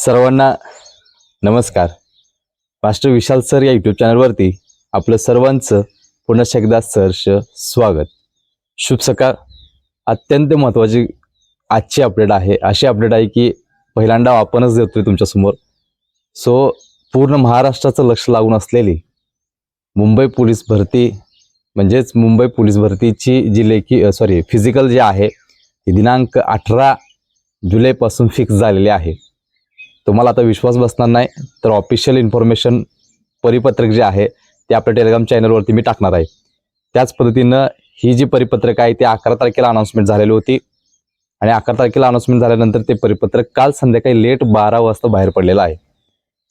सर्वांना नमस्कार. Master Vishal sir या यूट्यूब चॅनलवरती आपलं सर्वांचं पुन्हा एकदा सहर्ष स्वागत. शुभ सकाळ. अत्यंत महत्त्वाची आजची अपडेट आहे. अशी अपडेट आहे की पहिल्यांदा आपणच देतोय तुमच्यासमोर. सो पूर्ण महाराष्ट्राचं लक्ष लागून असलेली मुंबई पोलीस भरती म्हणजेच मुंबई पोलीस भरतीची जी लेखी सॉरी फिजिकल जे आहे ती दिनांक अठरा जुलैपासून फिक्स झालेली आहे. तुम्हाला आता विश्वास बसणार नाही तर ऑफिशियल इन्फॉर्मेशन परिपत्रक जे आहे ते आपल्या टेलिग्राम चॅनलवरती मी टाकणार आहे. त्याच पद्धतीनं ही जी परिपत्रक आहे ती अकरा तारखेला अनाऊन्समेंट झालेली होती. आणि अकरा तारखेला अनाऊन्समेंट झाल्यानंतर ते परिपत्रक काल संध्याकाळी लेट बारा वाजता बाहेर पडलेलं आहे.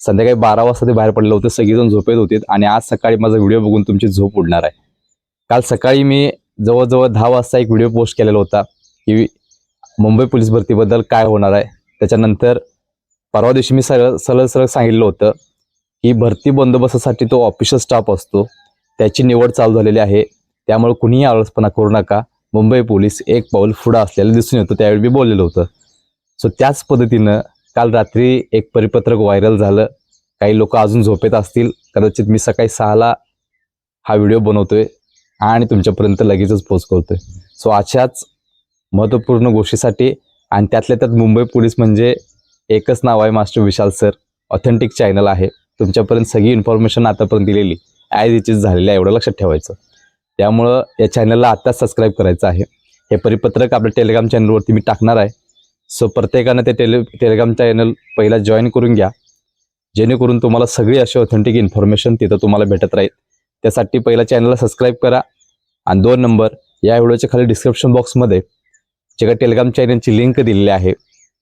संध्याकाळी बारा वाजता ते बाहेर पडलं होतं सगळेजण झोपेत होते आणि आज सकाळी माझा व्हिडिओ बघून तुमची झोप उडणार आहे. काल सकाळी मी जवळजवळ दहा वाजता एक व्हिडिओ पोस्ट केलेला होता की मुंबई पोलीस भरतीबद्दल काय होणार आहे त्याच्यानंतर परवा दिवशी मी सरळ सरळ सरळ सांगितलं होतं की भरती बंदोबस्तासाठी तो ऑफिशियल स्टाफ असतो. त्याची निवड चालू झालेली आहे. त्यामुळे कुणीही आळसपणा करू नका. मुंबई पोलीस एक पाऊल पुढं असलेलं दिसून येतं. त्यावेळी मी बोललेलं होतं. सो त्याच पद्धतीनं काल रात्री एक परिपत्रक व्हायरल झालं. काही लोक अजून झोपेत असतील. कदाचित मी सकाळी सहाला हा व्हिडिओ बनवतोय आणि तुमच्यापर्यंत लगेचच पोच करतोय सो अशाच महत्त्वपूर्ण गोष्टीसाठी आणि त्यातल्या त्यात मुंबई पोलीस म्हणजे एकच नाव आहे master Vishal sir. Authentic channel आहे. तुमच्यापर्यंत सगळी इन्फॉर्मेशन आतापर्यंत दिलेली. ॲज इच इज झालेली आहे. एवढं लक्षात ठेवायचं. त्यामुळं या चॅनलला आत्ताच सबस्क्राईब करायचं आहे. हे परिपत्रक आपल्या टेलिग्राम चॅनलवरती मी टाकणार आहे. सो प्रत्येकानं ते टेले टेलिग्राम चॅनल पहिला जॉईन करून घ्या. जेणेकरून तुम्हाला सगळी अशी ऑथेंटिक इन्फॉर्मेशन तिथं तुम्हाला भेटत राहील. त्यासाठी पहिला चॅनलला सबस्क्राईब करा. आणि दोन नंबर या व्हिडिओच्या खाली डिस्क्रिप्शन बॉक्समध्ये जे काही टेलिग्राम चॅनलची लिंक दिलेली आहे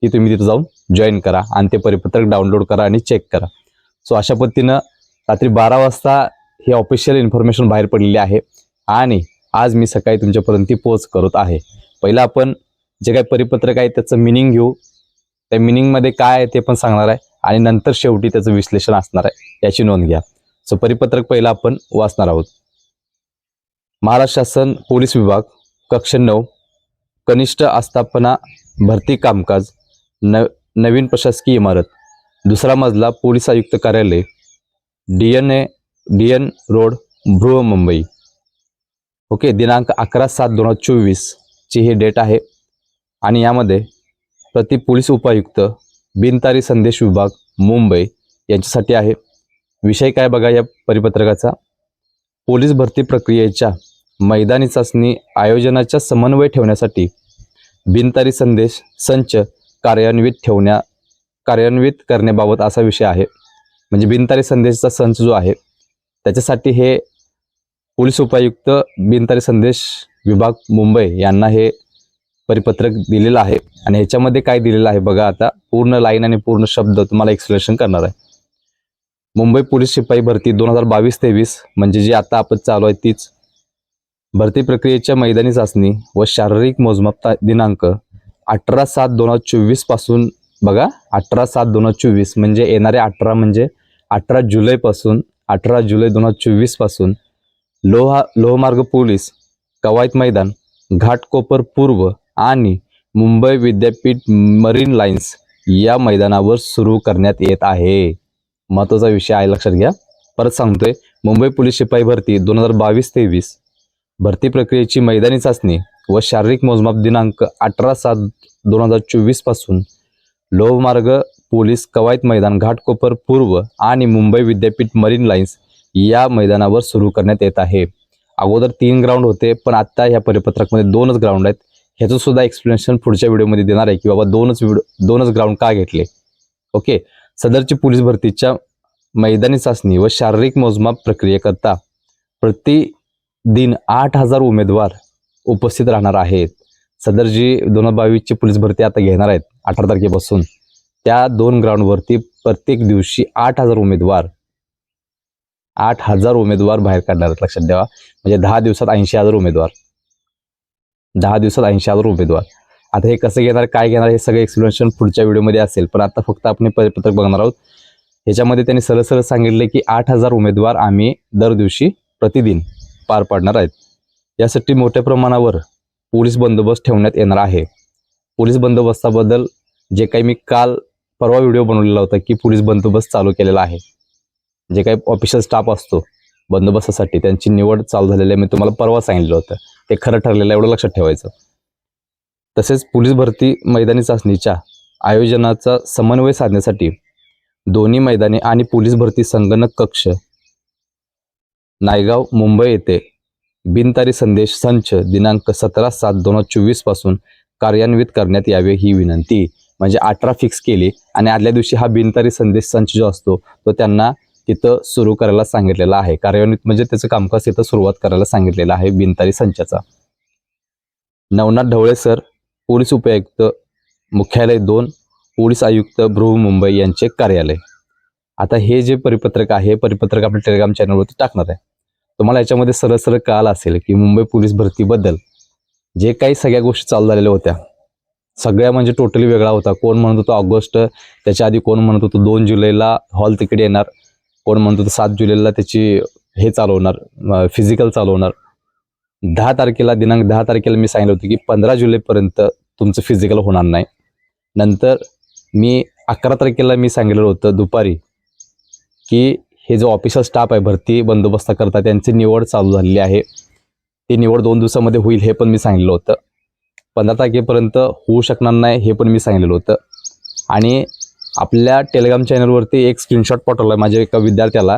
ती तुम्ही तिथं जाऊन जॉईन करा आणि ते परिपत्रक डाउनलोड करा आणि चेक करा. सो अशा पद्धतीनं रात्री बारा वाजता ही ऑफिशियल इन्फॉर्मेशन बाहेर पडलेली आहे आणि आज मी सकाळी तुमच्यापर्यंत ती पोच करत आहे. पहिलं आपण जे काही परिपत्रक आहे त्याचं मिनिंग घेऊ. त्या मिनिंगमध्ये काय आहे ते पण सांगणार आहे आणि नंतर शेवटी त्याचं विश्लेषण असणार आहे याची नोंद घ्या. सो परिपत्रक पहिलं आपण वाचणार आहोत. महाराष्ट्र शासन पोलीस विभाग कक्ष नऊ कनिष्ठ आस्थापना भरती कामकाज न नवीन प्रशासकीय इमारत. दुसरा मजला पोलीस आयुक्त कार्यालय. D N A D N road बृह Mumbai okay दिनांक अकरा सात दोन हजार चोवीसची ही डेट आहे. आणि यामध्ये प्रति पोलीस उपायुक्त बिनतारी संदेश विभाग मुंबई यांच्यासाठी आहे. विषय काय बघा या परिपत्रकाचा? पोलीस भरती प्रक्रियेच्या मैदानी चाचणी आयोजनाच्या समन्वय ठेवण्यासाठी बिनतारी संदेश संच कार्यान्वित ठेवण्या कार्यान्वित करण्याबाबत असा विषय आहे. म्हणजे बिनतारी संदेशचा संच जो आहे त्याच्यासाठी हे पोलीस उपायुक्त बिनतारी संदेश विभाग मुंबई यांना हे परिपत्रक दिलेलं आहे. आणि ह्याच्यामध्ये काय दिलेलं आहे बघा आता पूर्ण लाईन आणि पूर्ण शब्द तुम्हाला एक्सप्लेनेशन करणार आहे. मुंबई पोलीस शिपाई भरती दोन हजार बावीस तेवीस म्हणजे जी आता आपण चालू आहे तीच. भरती प्रक्रियेच्या मैदानी चाचणी व शारीरिक मोजमापता दिनांक अठरा सात दोन हजार चोवीसपासून बघा अठरा सात दोन हजार चोवीस म्हणजे येणारे अठरा म्हणजे अठरा जुलैपासून अठरा जुलै दोन हजार चोवीसपासून लोहा लोहमार्ग पोलीस कवायत मैदान घाटकोपर पूर्व आणि मुंबई विद्यापीठ मरीन लाईन्स या मैदानावर सुरू करण्यात येत आहे. महत्त्वाचा विषय आहे लक्षात घ्या. परत सांगतोय मुंबई पोलीस शिपाई भरती दोन हजार बावीस तेवीस भरती प्रक्रियेची मैदानी चाचणी व शारीरिक मोजमाप दिनांक अठरा सात दोन हजार चोवीसपासून लोहमार्ग पोलीस कवायत मैदान घाटकोपर पूर्व आणि मुंबई विद्यापीठ मरीन लाईन्स या मैदानावर सुरू करण्यात येत आहे. अगोदर तीन ग्राउंड होते पण आता ह्या परिपत्रकमध्ये दोनच ग्राउंड आहेत. ह्याचं सुद्धा एक्सप्लेनेशन पुढच्या व्हिडिओमध्ये देणार आहे की बाबा दोनच व्हिडिओ दोनच ग्राउंड का घेतले? ओके सदरची पोलीस भरतीच्या मैदानी चाचणी व शारीरिक मोजमाप प्रक्रियेकरता प्रति दिन आठ हजार उमेदवार उपस्थित राहणार आहेत. सदर जी दोन हजार बावीसची पोलीस भरती आता घेणार आहेत अठरा तारखेपासून. त्या दोन ग्राउंडवरती प्रत्येक दिवशी आठ हजार उमेदवार आठ हजार उमेदवार बाहेर काढणार आहेत लक्षात द्यावा म्हणजे दहा दिवसात ऐंशी हजार उमेदवार. दहा दिवसात ऐंशी हजार उमेदवार. आता हे कसं घेणार काय घेणार हे सगळं एक्सप्लेनेशन पुढच्या व्हिडिओमध्ये असेल. पण आता फक्त आपण परिपत्रक बघणार आहोत. ह्याच्यामध्ये त्यांनी सरळ सरळ सांगितले की आठ हजार उमेदवार आम्ही दर दिवशी प्रतिदिन पार पाडणार आहेत. यासाठी मोठ्या प्रमाणावर पोलीस बंदोबस्त ठेवण्यात येणार आहे. पोलीस बंदोबस्ताबद्दल जे काही मी काल परवा व्हिडिओ बनवलेला होता की पोलीस बंदोबस्त चालू केलेला आहे. जे काही ऑफिशियल स्टाफ असतो बंदोबस्तासाठी त्यांची निवड चालू झालेली आहे. मी तुम्हाला परवा सांगितलं होतं. ते खरं ठरलेलं आहे, एवढं लक्षात ठेवायचं. तसेच पोलीस भरती मैदानी चाचणीच्या आयोजनाचा समन्वय साधण्यासाठी दोन्ही मैदाने आणि पोलीस भरती संगणक कक्ष नायगाव मुंबई येथे बिनतारी संदेश संच दिनांक सतरा सात दोन हजार चोवीसपासून कार्यान्वित करण्यात यावे ही विनंती. म्हणजे अठरा फिक्स केली आणि आदल्या दिवशी हा बिनतारी संदेश संच जो असतो तो त्यांना तिथं सुरू करायला सांगितलेला आहे. कार्यान्वित म्हणजे त्याचं कामकाज तिथं सुरुवात करायला सांगितलेलं आहे बिनतारी संचाचा. नवनाथ ढवळे सर पोलीस उपायुक्त मुख्यालय दोन पोलीस आयुक्त बृहमुंबई यांचे कार्यालय. आता हे जे परिपत्रक आहे परिपत्रक आपल्या टेलिग्राम चॅनलवरती टाकणार आहे. तुम्हाला याच्यामध्ये सरळ सरळ कळालं असेल की मुंबई पोलीस भरतीबद्दल जे काही सगळ्या गोष्टी चालू झालेल्या होत्या सगळ्या म्हणजे टोटली वेगळा होता. कोण म्हणत होतं ऑगस्ट त्याच्या आधी कोण म्हणत होतं दोन जुलैला हॉल तिकीट येणार कोण म्हणत होतं सात जुलैला त्याची हे चालवणार फिजिकल चालवणार दहा तारखेला दिनांक दहा तारखेला मी सांगितलं होतं की पंधरा जुलैपर्यंत तुमचं फिजिकल होणार नाही. नंतर मी अकरा तारखेला मी सांगितलं होतं दुपारी की हे जो ऑफिसर स्टाफ आहे भरती बंदोबस्त करता त्यांची निवड चालू झालेली आहे. ती निवड दोन दिवसामध्ये होईल हे पण मी सांगितलं होतं. पंधरा तारखेपर्यंत होऊ शकणार नाही हे पण मी सांगितलेलं होतं. आणि आपल्या टेलिग्राम चॅनलवरती एक स्क्रीनशॉट पाठवला आहे माझ्या एका विद्यार्थ्याला.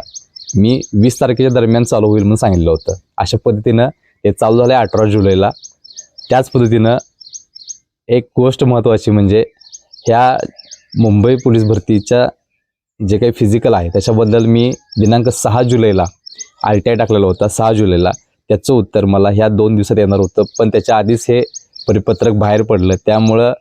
मी वीस तारखेच्या दरम्यान चालू होईल म्हणून सांगितलं होतं. अशा पद्धतीनं हे चालू झालं आहे अठरा जुलैला. त्याच पद्धतीनं एक गोष्ट महत्त्वाची म्हणजे ह्या मुंबई पोलीस भरतीच्या जे काही फिजिकल आहे त्याच्याबद्दल मी दिनांक सहा जुलैला आर टी आय टाकलेला होता सहा जुलैला. त्याचं उत्तर मला ह्या दोन दिवसात येणार होतं पण त्याच्या आधीच हे परिपत्रक बाहेर पडलं. त्यामुळं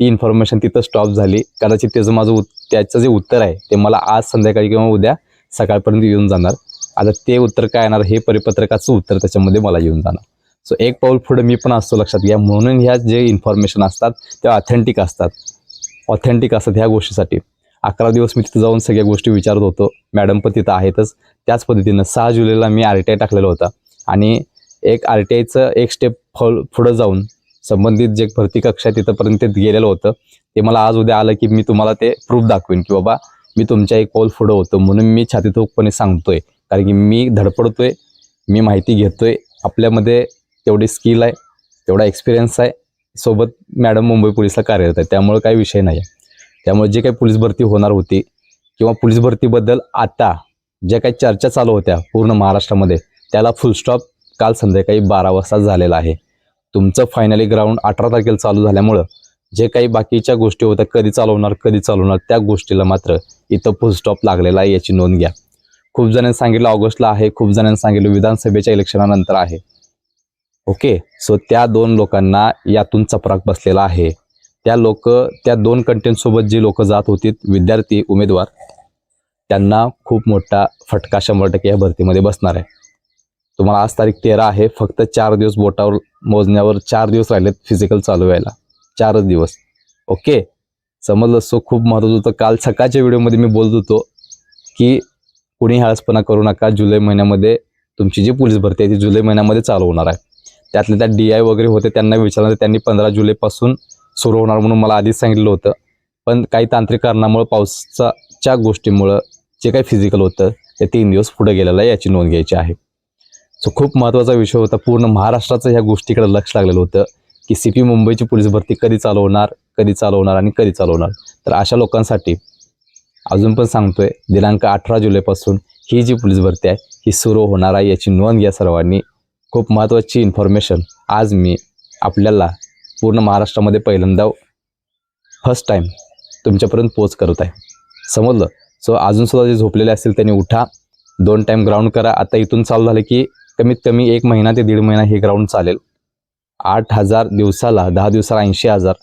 ती इन्फॉर्मेशन तिथं स्टॉप झाली. कदाचित त्याचं माझं उत् त्याचं जे उत्तर आहे ते मला आज संध्याकाळी किंवा उद्या सकाळपर्यंत येऊन जाणार. आता ते उत्तर काय येणार हे परिपत्रकाचं उत्तर त्याच्यामध्ये मला येऊन जाणार. सो एक पाऊल पुढे मी पण असतो लक्षात घ्या. म्हणून ह्या जे इन्फॉर्मेशन असतात त्या ऑथेंटिक असतात. ऑथेंटिक असतात ह्या गोष्टीसाठी. अकरा दिवस मी तिथं जाऊन सगळ्या गोष्टी विचारत होतो. मॅडम पण तिथं आहेतच. त्याच पद्धतीनं सहा जुलैला मी आर टी आय टाकलेला होता. आणि एक आर टी आयचं एक स्टेप फॉल पुढं जाऊन संबंधित जे भरती कक्षा आहे तिथंपर्यंत ते गेलेलं होतं. ते मला आज उद्या आलं की मी तुम्हाला ते प्रूफ दाखवेन की बाबा मी तुमच्या एक पाऊल पुढं होतो म्हणून मी छातीतोकपणे सांगतोय. कारण की मी धडपडतोय मी माहिती घेतोय. आपल्यामध्ये तेवढी स्किल आहे तेवढा एक्सपिरियन्स आहे. सोबत मॅडम मुंबई पोलिसला कार्यरत आहे. त्यामुळे काही विषय नाही आहे त्यामुळे जे काही पोलीस भरती होणार होती किंवा पोलीस भरतीबद्दल आता ज्या काही चर्चा चालू होत्या पूर्ण महाराष्ट्रामध्ये त्याला फुलस्टॉप काल संध्याकाळी बारा वाजता झालेला आहे. तुमचं फायनली ग्राउंड अठरा तारखेला चालू झाल्यामुळं जे काही बाकीच्या गोष्टी होत्या कधी चालवणार कधी चालवणार त्या गोष्टीला मात्र इथं फुलस्टॉप लागलेला आहे याची नोंद घ्या. खूप जणांनी सांगितलं ऑगस्टला आहे खूप जणांनी सांगितलं विधानसभेच्या इलेक्शनानंतर आहे. ओके? सो त्या दोन लोकांना यातून चपराक बसलेला आहे. त्या लोक त्या दोन कंटेंटसोबत जी लोक जात होती विद्यार्थी उमेदवार त्यांना खूप मोठा फटका शंभर टक्के या भरतीमध्ये बसणार आहे. तुम्हाला आज तारीख तेरा आहे फक्त चार दिवस बोटावर मोजण्यावर चार दिवस राहिलेत फिजिकल चालू व्हायला. चारच दिवस. ओके समजलं? सो खूप महत्त्वाचं होतं. काल सकाळच्या व्हिडिओमध्ये मी बोलत होतो की कुणी हळसपणा करू नका जुलै महिन्यामध्ये तुमची जी पोलीस भरती आहे ती जुलै महिन्यामध्ये चालू होणार आहे. त्यातले त्यात डी आय वगैरे होते त्यांना विचारलं त्यांनी पंधरा जुलैपासून सुरू होणार म्हणून मला आधीच सांगितलं होतं. पण काही तांत्रिक कारणामुळं पावसाच्या गोष्टीमुळं जे काही फिजिकल होतं ते तीन दिवस पुढे गेलेलं आहे याची नोंद घ्यायची आहे. सो खूप महत्त्वाचा विषय होता. पूर्ण महाराष्ट्राचं ह्या गोष्टीकडे लक्ष लागलेलं होतं की सी पी मुंबईची पोलीस भरती कधी चालवणार कधी चालवणार आणि कधी चालवणार तर अशा लोकांसाठी अजून पण सांगतोय दिनांक अठरा जुलैपासून ही जी पोलीस भरती आहे ही सुरू होणार आहे याची नोंद घ्या सर्वांनी. खूप महत्त्वाची इन्फॉर्मेशन आज मी आपल्याला पूर्ण महाराष्ट्रामध्ये पहिल्यांदा फर्स्ट टाईम तुमच्यापर्यंत पोच करत आहे. समजलं? सो अजूनसुद्धा जे झोपलेले असतील त्यांनी उठा. दोन टाईम ग्राउंड करा. आता इथून चालू झालं की कमीत कमी एक महिना ते दीड महिना हे ग्राउंड चालेल. आठ हजार दिवसाला दहा दिवसाला ऐंशी हजार.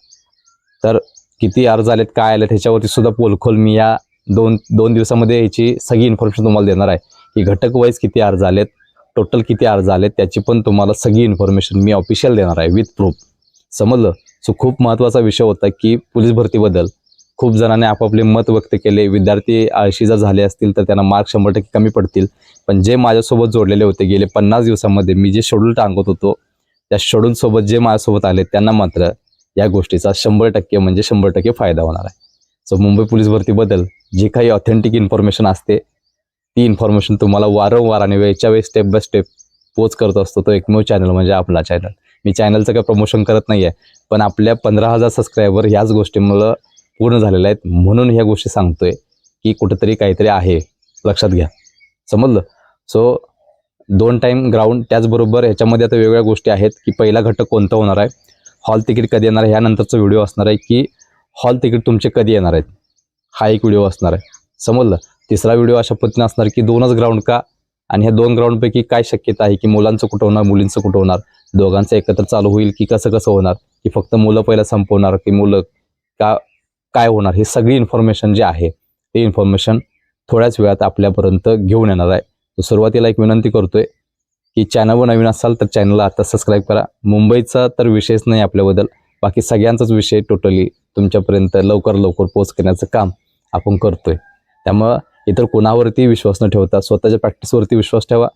तर किती अर्ज आलेत काय आलेत ह्याच्यावरती सुद्धा पोलखोल मी या दोन दोन दिवसामध्ये याची सगळी इन्फॉर्मेशन तुम्हाला देणार आहे. की घटक वाईज किती अर्ज आलेत टोटल किती अर्ज आलेत त्याची पण तुम्हाला सगळी इन्फॉर्मेशन मी ऑफिशियल देणार आहे विथ प्रूफ समजलं. सो खूप महत्त्वाचा विषय होता की पोलीस भरतीबद्दल. खूप जणांनी आपापले मत व्यक्त केले. विद्यार्थी आळशी जर झाले असतील तर त्यांना मार्क शंभर टक्के कमी पडतील. पण जे माझ्यासोबत जोडलेले होते गेले पन्नास दिवसामध्ये मी जे शेड्यूल टांगत होतो त्या शेड्यूलसोबत जे माझ्यासोबत आले त्यांना मात्र या गोष्टीचा शंभर टक्के म्हणजे शंभर टक्के फायदा होणार आहे. सो मुंबई पोलीस भरतीबद्दल जी काही ऑथेंटिक इन्फॉर्मेशन असते ती इन्फॉर्मेशन तुम्हाला वारंवार आणि वेळच्या वेळी स्टेप बाय स्टेप पोच करत असतो. तो एकमेव चॅनल म्हणजे आपला चॅनल मी चॅनलचं काही प्रमोशन करत नाही आहे पण आपल्या पंधरा हजार सबस्क्रायबर ह्याच गोष्टीमुळं पूर्ण झालेल्या आहेत म्हणून ह्या गोष्टी सांगतोय की कुठंतरी काहीतरी आहे. लक्षात घ्या. समजलं? सो दोन टाईम ग्राउंड त्याचबरोबर ह्याच्यामध्ये आता वेगवेगळ्या गोष्टी आहेत की पहिला घटक कोणता होणार आहे? हॉल तिकीट कधी येणार आहे? ह्यानंतरचा व्हिडिओ असणार आहे की हॉल तिकीट तुमचे कधी येणार आहेत? हा एक व्हिडिओ असणार आहे. समजलं? तिसरा व्हिडिओ अशा पद्धतीने असणार की दोनच ग्राउंड का आणि ह्या दोन ग्राउंडपैकी काय शक्यता आहे की मुलांचं कुठं होणार मुलींचं कुठं होणार? दोघांचं एकत्र चालू होईल की कसं कसं होणार? की फक्त मुलं पहिला संपवणार की मुलं का काय होणार? ही सगळी इन्फॉर्मेशन जी आहे ते इन्फॉर्मेशन थोड्याच वेळात आपल्यापर्यंत घेऊन येणार आहे. तर सुरुवातीला एक विनंती करतोय की चॅनलवर नवीन असाल तर चॅनलला आता सबस्क्राईब करा. मुंबईचा तर विषयच नाही आपल्याबद्दल. बाकी सगळ्यांचाच विषय टोटली तुमच्यापर्यंत लवकर लवकर पोच करण्याचं काम आपण करतोय. त्यामुळं इतर कोणावरती विश्वास न ठेवता स्वतःच्या प्रॅक्टिसवरती विश्वास ठेवा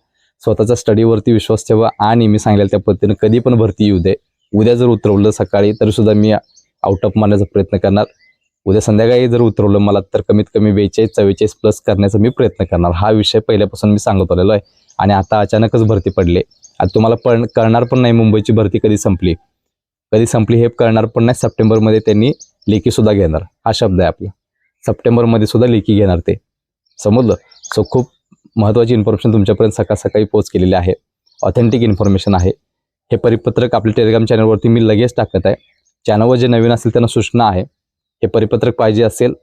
स्वतःच्या स्टडीवरती विश्वास ठेवा. आणि मी सांगितलं त्या पद्धतीने कधी पण भरती येऊ दे. उद्या जर उतरवलं सकाळी तर सुद्धा मी आउट ऑफ मारण्याचा प्रयत्न करणार. उद्या संध्याकाळी जर उतरवलं मला तर कमीत कमी बेचाळीस चव्वेचाळीस प्लस करण्याचा मी प्रयत्न करणार. हा विषय पहिल्यापासून मी सांगत आलेलो आहे. आणि आता अचानकच भरती पडले. आता तुम्हाला पण करणार पण नाही मुंबईची भरती कधी संपली. कधी संपली हे करणार पण नाही. सप्टेंबरमध्ये त्यांनी लेखी सुद्धा घेणार. हा शब्द आहे आपला. सप्टेंबरमध्ये सुद्धा लेखी घेणार ते. समजलं? सो खूप महत्त्वाची इन्फॉर्मेशन तुमच्यापर्यंत सकाळ सकाळी पोच केलेली आहे. ऑथेंटिक इन्फॉर्मेशन आहे. हे परिपत्रक आपल्या टेलिग्राम चॅनलवरती मी लगेच टाकत आहे. चॅनलवर जे नवीन असेल त्यांना सूचना आहे. हे परिपत्रक पाहिजे असेल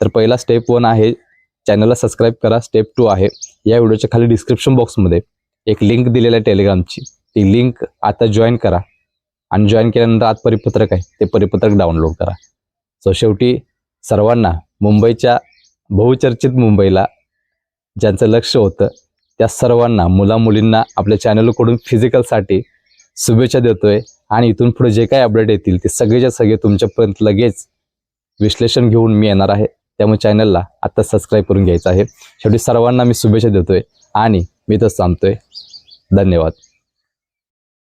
तर पहिला स्टेप वन आहे चॅनलला सबस्क्राईब करा. स्टेप टू आहे या व्हिडिओच्या खाली डिस्क्रिप्शन बॉक्समध्ये एक लिंक दिलेली आहे टेलिग्रामची ती लिंक आता जॉईन करा. आणि जॉईन केल्यानंतर आत परिपत्रक आहे ते परिपत्रक डाउनलोड करा. सो शेवटी सर्वांना मुंबईच्या बहुचर्चित मुंबईला ज्यांचं लक्ष होतं त्या सर्वांना मुला मुलींना आपल्या चॅनलकडून फिजिकलसाठी शुभेच्छा देतोय. आणि इथून पुढे जे काही अपडेट येतील ते सगळेच्या सगळे तुमच्यापर्यंत लगेच विश्लेषण घेऊन मी येणार आहे. त्यामुळे चॅनलला आत्ता सबस्क्राईब करून घ्यायचं आहे. शेवटी सर्वांना मी शुभेच्छा देतोय. आणि मी तर सांगतोय धन्यवाद.